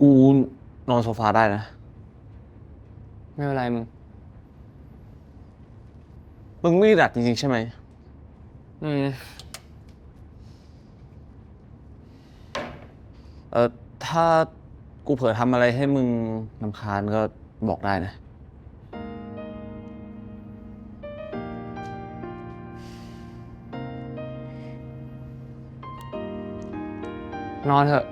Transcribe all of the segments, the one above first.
กูนอนโซฟาได้นะ ไม่เป็นไรมึง มึงไม่ได้ดัดจริงๆใช่ไหม อืม เออถ้ากูเผลอทำอะไรให้มึงลำคาญก็บอกได้นะ นอนเถอะ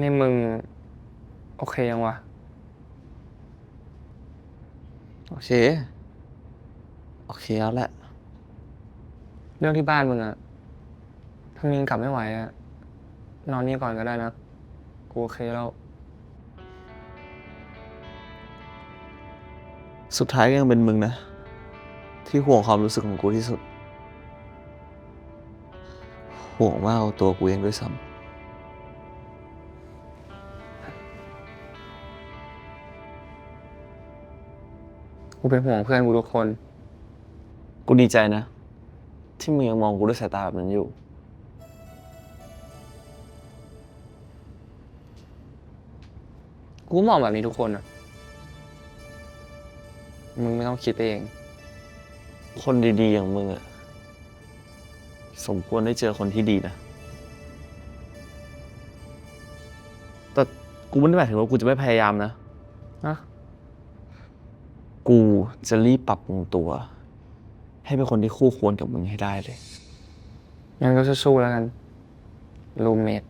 นี่มึง โอเคยังวะ โอเค โอเคแล้วแหละ เรื่องที่บ้านมึงอะถ้ามึงยังกลับไม่ไหวอะนอนนี่ก่อนก็ได้นะ กูโอเคแล้ว สุดท้ายก็ยังเป็นมึงนะ ที่ห่วงความรู้สึกของกูที่สุด ห่วงมากกว่าตัวกูเองด้วยซ้ กูเป็นห่วงเพื่อนกูทุกคนำกูดีใจนะ ที่มึงยังมองกูด้วยสายตาแบบนั้นอยู่ กูก็มองแบบนี้ทุกคนอะมึงไม่ต้องคิดไปเอง คนดีๆอย่างมึงอะสมควรได้เจอคนที่ดีนะ แต่กูไม่ได้หมายถึงว่ากูจะไม่พยายามนะ นะ กูจะรีบปรับปรุงตัว ให้เป็นคนที่คู่ควรกับมึงให้ได้เลย งั้นก็สู้ๆแล้วกันรูเมท